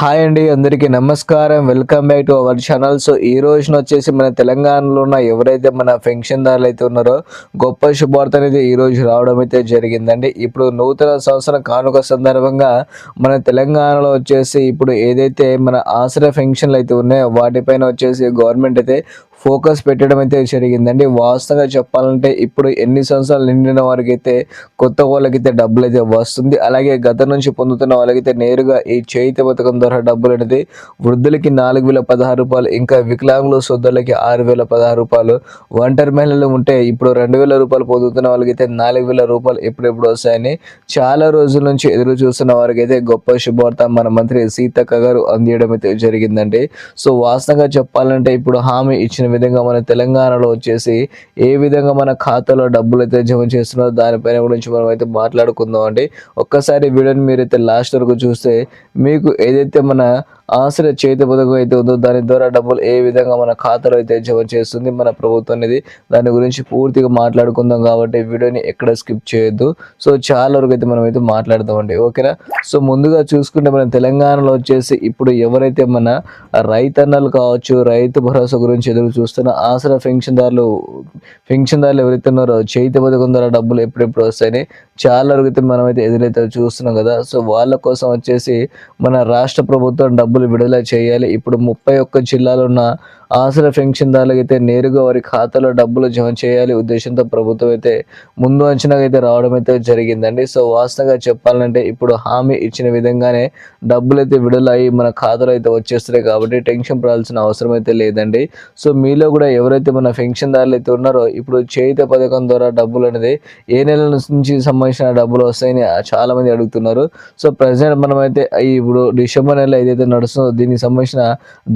Hi అండి అందరికీ నమస్కారం. Welcome back to our channel. So ఈ రోజున వచ్చేసి మన తెలంగాణలో ఉన్న ఎవరైతే మన పెన్షన్దారులు అయితే ఉన్నారో గొప్ప శుభార్త అనేది ఈ రోజు రావడం అయితే జరిగిందండి. ఇప్పుడు నూతన సంవత్సర కానుక సందర్భంగా మన తెలంగాణలో వచ్చేసి ఇప్పుడు ఏదైతే మన ఆసరా పెన్షన్లు అయితే ఉన్నాయో వాటిపైన వచ్చేసి గవర్నమెంట్ అయితే ఫోకస్ పెట్టడం అయితే జరిగిందండి. వాస్తవంగా చెప్పాలంటే ఇప్పుడు ఎన్ని సంవత్సరాలు నిండిన వారికైతే కొత్త వాళ్ళకైతే డబ్బులు అయితే వస్తుంది. అలాగే గత నుంచి పొందుతున్న వాళ్ళకైతే నేరుగా ఈ చేతి పథకం ద్వారా డబ్బులు అనేది వృద్ధులకి నాలుగు వేల పదహారు రూపాయలు ఇంకా వికలాంగులు సొద్దులకి ఆరు వేల పదహారు రూపాయలు ఒంటరి మహిళలు ఉంటే ఇప్పుడు రెండు వేల రూపాయలు పొందుతున్న వాళ్ళకైతే నాలుగు వేల రూపాయలు ఎప్పుడెప్పుడు వస్తాయని చాలా రోజుల నుంచి ఎదురు చూస్తున్న వారికైతే గొప్ప శుభవార్త మన మంత్రి సీతక్క గారు అందియడం అయితే జరిగిందండి. సో వాస్తవంగా చెప్పాలంటే ఇప్పుడు హామీ ఇచ్చిన విధంగా మన తెలంగాణలో వచ్చేసి ఏ విధంగా మన ఖాతాలో డబ్బులు అయితే జమ చేస్తున్నారో దానిపైన గురించి మనం అయితే మాట్లాడుకుందాం అండి. ఒక్కసారి వీడియోని మీరైతే లాస్ట్ వరకు చూస్తే మీకు ఏదైతే మన ఆశ్రయ చేతి పథకం అయితే ఉందో దాని ద్వారా డబ్బులు ఏ విధంగా మన ఖాతాలో అయితే జమ చేస్తుంది మన ప్రభుత్వం అనేది దాని గురించి పూర్తిగా మాట్లాడుకుందాం కాబట్టి వీడియోని ఎక్కడ స్కిప్ చేయొద్దు. సో చాలా వరకు అయితే మనం అయితే మాట్లాడదామండి ఓకేనా? సో ముందుగా చూసుకుంటే మన తెలంగాణలో వచ్చేసి ఇప్పుడు ఎవరైతే మన రైతన్నలు కావచ్చు రైతు భరోసా గురించి ఎదురు చూస్తున్న ఆసరా పెన్షన్దారులు పెన్షన్దారులు ఎవరైతే ఉన్నారో చేతి పథకం ద్వారా డబ్బులు ఎప్పుడెప్పుడు వస్తాయని చాలా వరకు మనమైతే ఎదురైతే చూస్తున్నాం కదా. సో వాళ్ళ కోసం వచ్చేసి మన రాష్ట్ర ప్రభుత్వం డబ్బులు విడుదల చేయాలి. ఇప్పుడు ముప్పై ఒక్క జిల్లాలో ఉన్న ఆసరా పెన్షన్దారులకైతే అయితే నేరుగా వారి ఖాతాలో డబ్బులు జమ చేయాలి ఉద్దేశంతో ప్రభుత్వం అయితే ముందు అంచనాగా అయితే రావడం అయితే జరిగిందండి. సో వాస్తవంగా చెప్పాలంటే ఇప్పుడు హామీ ఇచ్చిన విధంగానే డబ్బులు అయితే విడుదల అయ్యి మన ఖాతాలో అయితే వచ్చేస్తున్నాయి కాబట్టి టెన్షన్ పడాల్సిన అవసరం అయితే లేదండి. సో మీలో కూడా ఎవరైతే మన పెన్షన్దారులు అయితే ఉన్నారో ఇప్పుడు చేయుత పథకం ద్వారా డబ్బులు అనేది ఏ నెల నుంచి సంబంధించిన డబ్బులు వస్తాయని చాలా మంది అడుగుతున్నారు. సో ప్రజెంట్ మనమైతే ఇప్పుడు డిసెంబర్ నెల ఏదైతే నడుస్తుందో దీనికి సంబంధించిన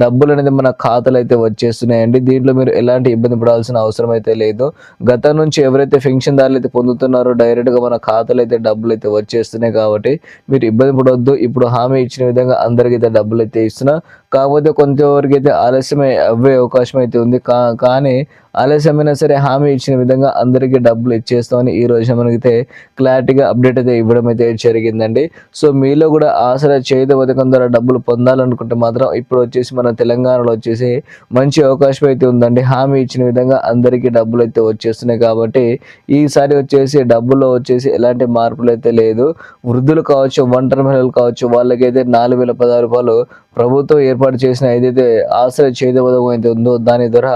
డబ్బులు అనేది మన ఖాతాలో అయితే వచ్చేస్తున్నాయండి. దీంట్లో మీరు ఎలాంటి ఇబ్బంది పడాల్సిన అవసరం అయితే లేదు. గతం నుంచి ఎవరైతే పెన్షన్దారులు అయితే పొందుతున్నారో డైరెక్ట్గా మన ఖాతాలో అయితే డబ్బులు అయితే వచ్చేస్తున్నాయి కాబట్టి మీరు ఇబ్బంది పడవద్దు ఇప్పుడు హామీ ఇచ్చిన విధంగా అందరికీ అయితే డబ్బులు అయితే ఇస్తున్నా. కాకపోతే కొంతవరకు అయితే ఆలస్యమే అవ్వే అవకాశం అయితే ఉంది. కా కానీ ఆలస్యమైనా సరే హామీ ఇచ్చిన విధంగా అందరికీ డబ్బులు ఇచ్చేస్తామని ఈ రోజు మనకైతే క్లారిటీగా అప్డేట్ అయితే ఇవ్వడం అయితే జరిగిందండి. సో మీలో కూడా ఆసరా చేతి పథకం ద్వారా డబ్బులు పొందాలనుకుంటే మాత్రం ఇప్పుడు వచ్చేసి మన తెలంగాణలో వచ్చేసి మంచి అవకాశం అయితే ఉందండి. హామీ ఇచ్చిన విధంగా అందరికీ డబ్బులు అయితే వచ్చేస్తున్నాయి కాబట్టి ఈసారి వచ్చేసి డబ్బుల్లో వచ్చేసి ఎలాంటి మార్పులు అయితే లేదు. వృద్ధులు కావచ్చు ఒంటరి మహిళలు కావచ్చు వాళ్ళకైతే నాలుగు వేల పదహారు రూపాయలు ప్రభుత్వం ఏర్పాటు చేసిన ఏదైతే ఆశ్రయ చేతి పథకం అయితే ఉందో దాని ద్వారా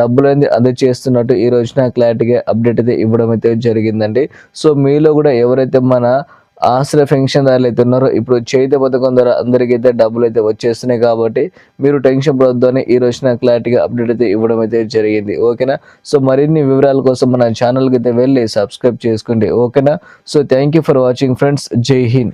డబ్బులు అనేది అందజేస్తున్నట్టు ఈ రోజున క్లారిటీగా అప్డేట్ అయితే ఇవ్వడం అయితే జరిగిందండి. సో మీలో కూడా ఎవరైతే మన ఆశ్రయ పెన్షన్దారులు అయితే ఉన్నారో. ఇప్పుడు చేతి పథకం ద్వారా అందరికీ అయితే డబ్బులు అయితే వచ్చేస్తున్నాయి కాబట్టి మీరు టెన్షన్ పడొద్దు అని ఈ రోజున క్లారిటీగా అప్డేట్ అయితే ఇవ్వడం అయితే జరిగింది. ఓకేనా? సో మరిన్ని వివరాల కోసం మన ఛానల్కి అయితే వెళ్ళి సబ్స్క్రైబ్ చేసుకోండి. ఓకేనా? So thank you for watching friends. జై హింద్.